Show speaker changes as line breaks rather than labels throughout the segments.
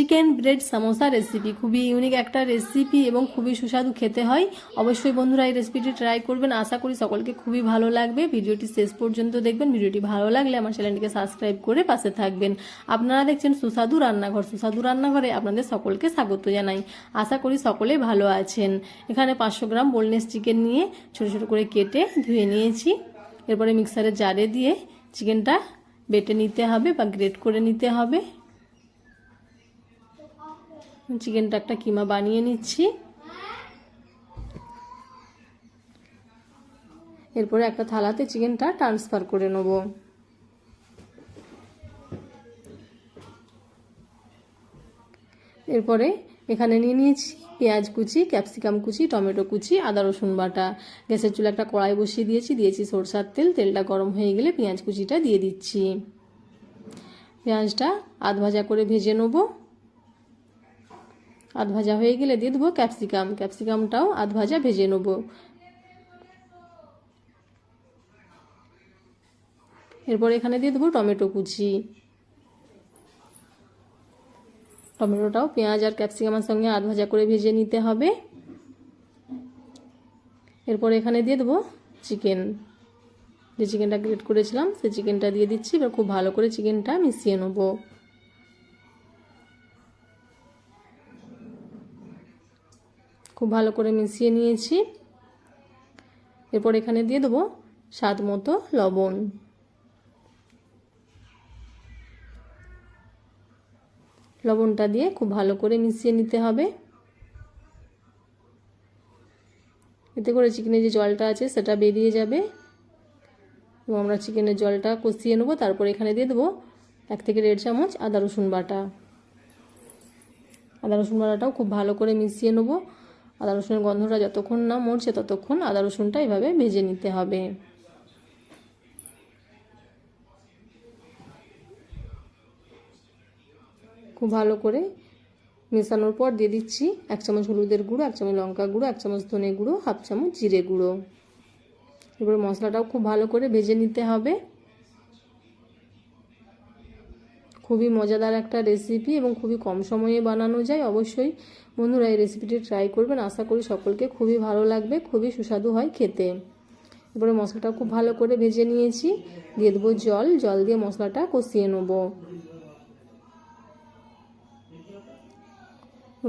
Chicken bread samosa recipe খুবই unique একটা recipe এবং খুবই সুস্বাদু খেতে হয়। অবশ্যই বন্ধুরা এই রেসিপিটি ট্রাই করবেন। আশা করি সকলকে খুবই ভালো লাগবে। ভিডিওটি শেষ পর্যন্ত দেখবেন। ভিডিওটি ভালো লাগলে আমার চ্যানেলটিকে সাবস্ক্রাইব করে পাশে থাকবেন। আপনারা দেখছেন সুস্বাদু রান্নাঘর। সুস্বাদু রান্নাঘরে আপনাদের সকলকে স্বাগত জানাই। আশা করি সকলে ভালো আছেন। এখানে পাঁচশো গ্রাম বোনলেস চিকেন নিয়ে ছোট ছোট করে কেটে ধুয়ে নিয়েছি। এরপরে মিক্সারের জারে দিয়ে চিকেনটা বেটে নিতে হবে বা গ্রেট করে নিতে হবে। চিকেনটা একটা কিমা বানিয়ে নিচ্ছি। এরপরে একটা থালাতে চিকেনটা ট্রান্সফার করে নেব। এরপরে এখানে নিয়ে নিয়েছি পেঁয়াজ কুচি, ক্যাপসিকাম কুচি, টমেটো কুচি, আদা রসুন বাটা। গ্যাসের চুলে একটা কড়াই বসিয়ে দিয়েছি দিয়েছি সরষার তেল, তেলটা গরম হয়ে গেলে পেঁয়াজ কুচিটা দিয়ে দিচ্ছি। পেঁয়াজটা আধ ভাজা করে ভেজে নেব। আধ ভাজা হয়ে গেলে দিয়ে দেবো ক্যাপসিকাম। ক্যাপসিকামটাও আধ ভাজা ভেজে নেব। এরপর এখানে দিয়ে দেবো টমেটো কুচি। টমেটোটাও পেঁয়াজ আর ক্যাপসিকামের সঙ্গে আধ ভাজা করে ভেজে নিতে হবে। এরপর এখানে দিয়ে দেবো চিকেন। যে চিকেনটা গ্রেট করেছিলাম, সেই চিকেনটা দিয়ে দিচ্ছি। এবার খুব ভালো করে চিকেনটা মিশিয়ে নেব। খুব ভালো করে মিশিয়ে নিয়েছি। এরপর এখানে দিয়ে দেবো স্বাদ মতো লবণ। লবণটা দিয়ে খুব ভালো করে মিশিয়ে নিতে হবে। এতে করে চিকেনের যে জলটা আছে সেটা বেরিয়ে যাবে। এবং আমরা চিকেনের জলটা কষিয়ে নেব। তারপর এখানে দিয়ে দেবো এক থেকে দেড় চামচ আদা রসুন বাটা। আদা রসুন বাটাটাও খুব ভালো করে মিশিয়ে নেব। আদা রসুনের গন্ধটা যতক্ষণ না মরছে ততক্ষণ আদা রসুনটা এভাবে ভেজে নিতে হবে। খুব ভালো করে মেশানোর পর দিয়ে দিচ্ছি এক চামচ হলুদের গুঁড়ো, এক চামচ লঙ্কা গুঁড়ো, এক চামচ ধনে গুঁড়ো, হাফ চামচ জিরে গুঁড়ো। এবার মশলাটাও খুব ভালো করে ভেজে নিতে হবে। খুবই মজাদার একটা রেসিপি এবং খুবই কম সময়ে বানানো যায়। অবশ্যই বন্ধুরা এই রেসিপিটি ট্রাই করবেন। আশা করি সকলকে খুবই ভালো লাগবে, খুবই সুস্বাদু হয় খেতে। এবারে মশলাটা খুব ভালো করে ভেজে নিয়েছি। দিয়ে দেবো জল। জল দিয়ে মশলাটা কষিয়ে নেব।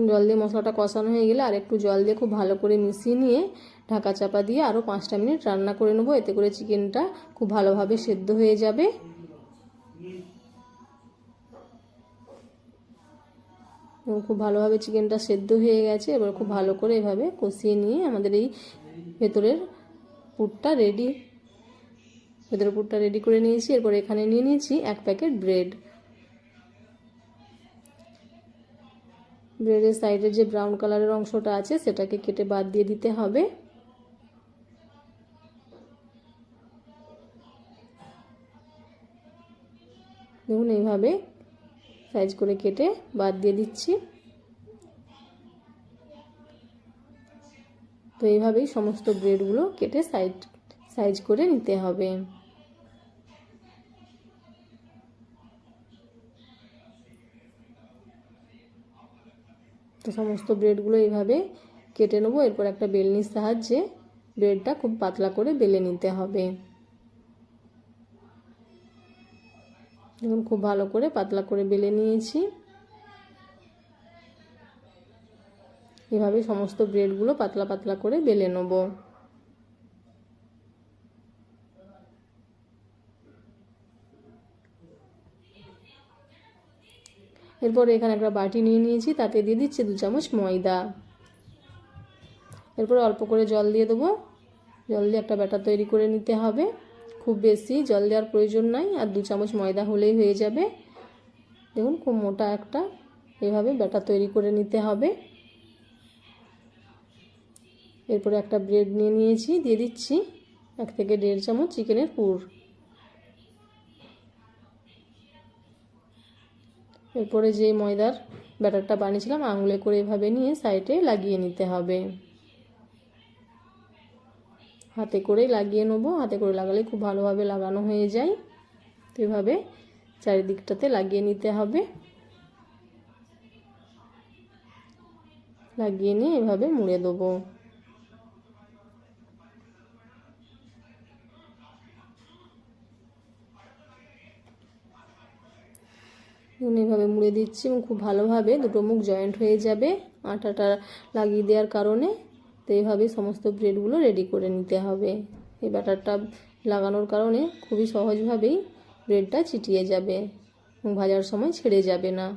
জল দিয়ে মশলাটা কষানো হয়ে গেলে আর একটু জল দিয়ে খুব ভালো করে মিশিয়ে নিয়ে ঢাকা চাপা দিয়ে আরও পাঁচটা মিনিট রান্না করে নেব। এতে করে চিকেনটা খুব ভালোভাবে সেদ্ধ হয়ে যাবে। খুব ভালোভাবে চিকেনটা সেদ্ধ হয়ে গেছে। এবার খুব ভালো করে এভাবে কষিয়ে নিয়ে আমাদের এই ভেতরের পুরটা রেডি ভেতরের পুরটা রেডি করে নিয়েছি। এরপর এখানে নিয়ে নিয়েছি এক প্যাকেট ব্রেড ব্রেডের সাইডের যে ব্রাউন কালারের অংশটা আছে, সেটাকে কেটে বাদ দিয়ে দিতে হবে। দেখুন, এইভাবে সাইজ করে কেটে বাদ দিয়ে দিচ্ছি। তো এইভাবেই সমস্ত ব্রেডগুলো কেটে সাইড, সাইজ করে নিতে হবে। তো সমস্ত ব্রেডগুলো এইভাবে কেটে নেব। এরপর একটা বেলনির সাহায্যে ব্রেডটা খুব পাতলা করে বেলে নিতে হবে। দেখুন খুব ভালো করে পাতলা করে বেলে নিয়েছি। এভাবে সমস্ত ব্রেডগুলো পাতলা পাতলা করে বেলে নেব। এরপর এখানে একটা বাটি নিয়ে নিয়েছি, তাতে দিয়ে দিচ্ছি দু চামচ ময়দা। এরপর অল্প করে জল দিয়ে দেবো। জল দিয়ে একটা ব্যাটার তৈরি করে নিতে হবে। খুব বেশি, জল দেওয়ার প্রয়োজন নাই, আর দু চামচ ময়দা হলেই হয়ে যাবে। দেখুন, খুব মোটা একটা, এভাবে ব্যাটার তৈরি করে নিতে হবে। এরপরে একটা ব্রেড নিয়ে নিয়েছি, দিয়ে দিচ্ছি এক থেকে দেড় চামচ চিকেনের পুর। এরপরে যে ময়দার ব্যাটারটা বানিয়েছিলাম, আঙুলে করে এভাবে নিয়ে সাইডে লাগিয়ে নিতে হবে। হাতে করেই লাগিয়ে নেব। হাতে করে লাগালে খুব ভালোভাবে লাগানো হয়ে যায়। তো এভাবে চারিদিকটাতে লাগিয়ে নিতে হবে। লাগিয়ে নিয়ে এভাবে মুড়ে দেবো। এভাবে মুড়ে দিচ্ছি এবং খুব ভালোভাবে দুটো মুখ জয়েন্ট হয়ে যাবে। আটাটা লাগিয়ে দেওয়ার কারণে তো এইভাবেই সমস্ত ব্রেডগুলো রেডি করে নিতে হবে। এই ব্যাটারটা লাগানোর কারণে খুবই সহজভাবেই ব্রেডটা চিটিয়ে যাবে ভাজার সময় ছেড়ে যাবে না।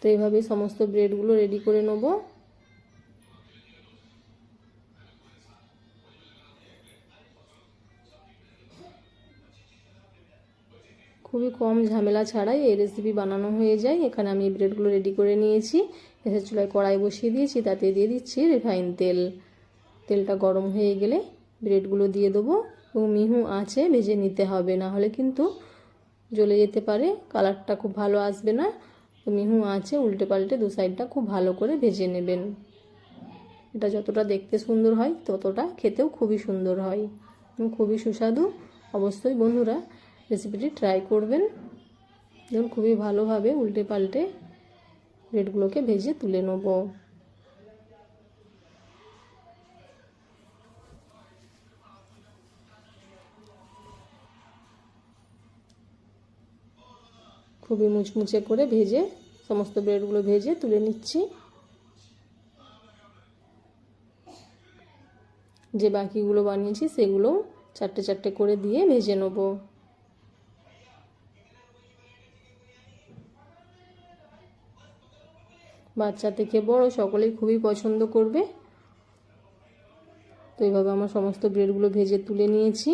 তো এইভাবেই সমস্ত ব্রেডগুলো রেডি করে নেব। খুবই কম ঝামেলা ছাড়াই এই রেসিপি বানানো হয়ে যায়। এখানে আমি ব্রেডগুলো রেডি করে নিয়েছি। গ্যাসের চুলায় কড়াই বসিয়ে দিয়েছি, তাতে দিয়ে দিচ্ছি রিফাইন তেল। তেলটা গরম হয়ে গেলে ব্রেডগুলো দিয়ে দেবো এবং মিহু আছে ভেজে নিতে হবে। না হলে কিন্তু জ্বলে যেতে পারে কালারটা খুব ভালো আসবে না। তো মিহু আছে উল্টে পাল্টে দু সাইডটা খুব ভালো করে ভেজে নেবেন। এটা যতটা দেখতে সুন্দর হয়, ততটা খেতেও খুবই সুন্দর হয়। খুবই সুস্বাদু। অবশ্যই বন্ধুরা রেসিপিটি ট্রাই করবেন। দেখুন, খুবই ভালোভাবে উল্টে পাল্টে ব্রেডগুলোকে ভেজে তুলে নেব। খুবই মুচমুচে করে ভেজে সমস্ত ব্রেডগুলো ভেজে তুলে নিচ্ছি। যে বাকিগুলো বানিয়েছি, সেগুলো চারটে চারটে করে দিয়ে ভেজে নেব। বাচ্চা থেকে বড় সকলেই খুবই পছন্দ করবে। তো এইভাবে আমার সমস্ত ব্রেডগুলো ভেজে তুলে নিয়েছি।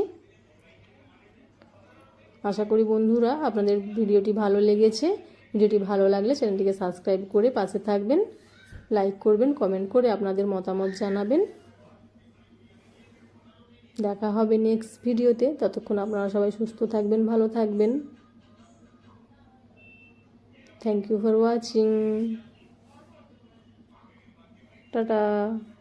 আশা করি বন্ধুরা আপনাদের ভিডিওটি ভালো লেগেছে। ভিডিওটি ভালো লাগলে চ্যানেলটিকে সাবস্ক্রাইব করে পাশে থাকবেন। লাইক করবেন, কমেন্ট করে আপনাদের মতামত জানাবেন। দেখা হবে নেক্সট ভিডিওতে। ততক্ষণ আপনারা সবাই সুস্থ থাকবেন, ভালো থাকবেন। Thank you for watching 哒哒。